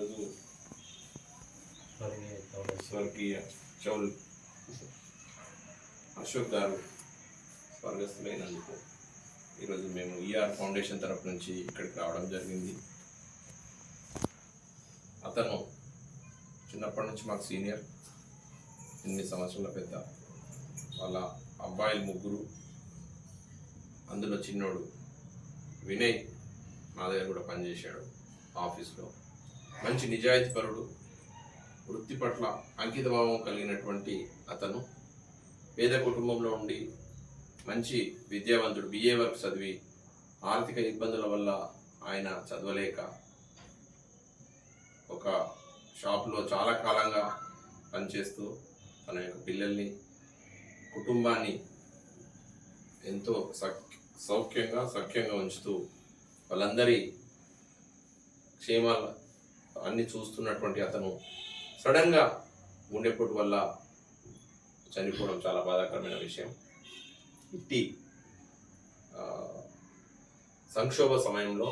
ఈరోజు స్వర్గీయ చౌల్ అశోక్ గారు స్వర్గస్థులైనందుకు ఈరోజు మేము ఈఆర్ ఫౌండేషన్ తరపు నుంచి ఇక్కడికి రావడం జరిగింది. అతను చిన్నప్పటి నుంచి మాకు సీనియర్ ఎన్ని సంవత్సరాల పెద్ద వాళ్ళ అబ్బాయిలు ముగ్గురు అందులో చిన్నోడు వినయ్ మా దగ్గర కూడా పనిచేశాడు ఆఫీస్లో. మంచి నిజాయితీపరుడు వృత్తి పట్ల అంకితభావం కలిగినటువంటి అతను. పేద కుటుంబంలో ఉండి మంచి విద్యావంతుడు బిఏ వర్క్ చదివి ఆర్థిక ఇబ్బందుల వల్ల ఆయన చదవలేక ఒక షాప్లో చాలా కాలంగా పనిచేస్తూ తన యొక్క పిల్లల్ని కుటుంబాన్ని ఎంతో సక్ సౌఖ్యంగా సఖ్యంగా ఉంచుతూ వాళ్ళందరి క్షేమాల అన్ని చూస్తున్నటువంటి అతను సడన్గా గుండెపోటు వల్ల చనిపోవడం చాలా బాధాకరమైన విషయం. ఇట్టి సంక్షోభ సమయంలో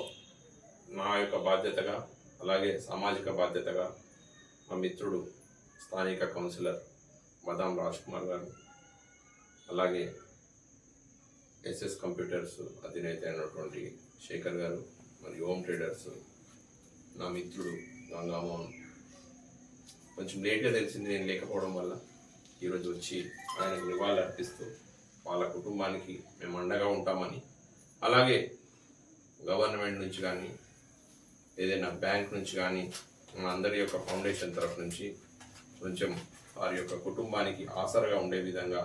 నా యొక్క బాధ్యతగా అలాగే సామాజిక బాధ్యతగా మా మిత్రుడు స్థానిక కౌన్సిలర్ మదాం రాజ్ కుమార్ గారు అలాగే ఎస్ఎస్ కంప్యూటర్స్ అధినేత అయినటువంటి శేఖర్ గారు మరియు హోమ్ ట్రేడర్స్ నా మిత్రుడు గంగామోహన్ కొంచెం లేట్గా తెలిసింది నేను లేకపోవడం వల్ల ఈరోజు వచ్చి ఆయనకు నివాళులు అర్పిస్తూ వాళ్ళ కుటుంబానికి మేము అండగా ఉంటామని అలాగే గవర్నమెంట్ నుంచి కానీ ఏదైనా బ్యాంక్ నుంచి కానీ మన అందరి యొక్క ఫౌండేషన్ తరఫు నుంచి కొంచెం వారి యొక్క కుటుంబానికి ఆసరగా ఉండే విధంగా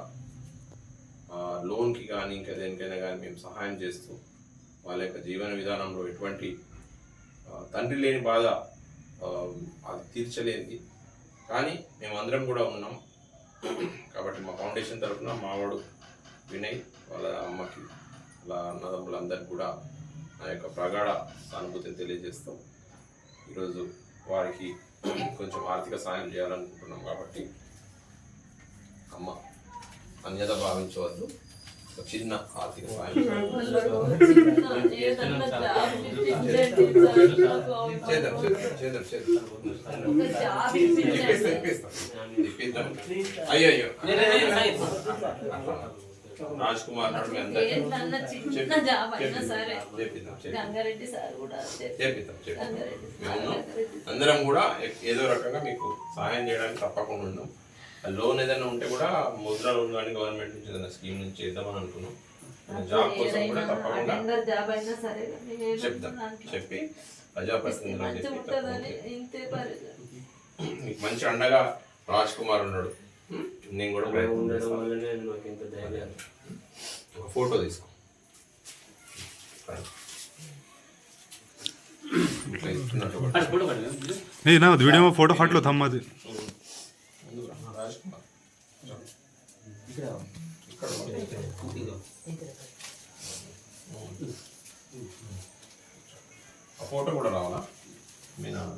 లోన్కి కానీ ఇంకా దేనికైనా కానీ మేము సహాయం చేస్తూ వాళ్ళ యొక్క జీవన విధానంలో ఎటువంటి తండ్రి లేని బాధ అది తీర్చలేనిది. కానీ మేమందరం కూడా ఉన్నాం. కాబట్టి మా ఫౌండేషన్ తరఫున మావాడు వినయ్ వాళ్ళ అమ్మకి వాళ్ళ అన్నదమ్ములందరికీ కూడా నా యొక్క ప్రగాఢ సానుభూతిని తెలియజేస్తాం. ఈరోజు వారికి కొంచెం ఆర్థిక సాయం చేయాలనుకుంటున్నాం కాబట్టి అమ్మ అన్యత భావించవద్దు. చిన్న ఆర్థిక సాయం చేద్దాం అయ్యో అయ్యో రాజ్ కుమార్ నాడు మీ అందరికీ. అందరం కూడా ఏదో రకంగా మీకు సహాయం చేయడానికి తప్పకుండా ఉన్నాం లోన్ ఏదైనా ఉంటే కూడా ముద్ర లోన్ కానీ గవర్నమెంట్ నుంచి ఏదైనా స్కీమ్ నుంచి చేద్దామని అనుకున్నాం జాబ్ కోసం కూడా ఏదైనా తప్పకుండా అటెండర్ జాబ్ అయినా సరే నేను ఏదో చెప్తాం దాంట్లో చెప్పి ప్రజాప్రతినిధులు మంచిగా చెప్పి ఉంటుందని తప్పకుండా ఇంతే పరిస్థితి మీకు మంచి అండగా రాజ్ కుమార్ ఉన్నాడు నేను కూడా ప్రయత్నం ఉండడం చేస్తాను. వల్లనే నాకు ఇంత ధైర్యం ఒక ఫోటో తీసుకో ఇట్లా ఇస్తున్నట్టు ఒకటి. అది ఫోటో పడింది नहीं ना वीडियो में फोटो फाट लो थम मत ముందుకు రా, రాజ్ కుమార్ ఇక్కడ ఇక్కడ ఆ ఫోటో కూడా రావాలా మీ నాన్న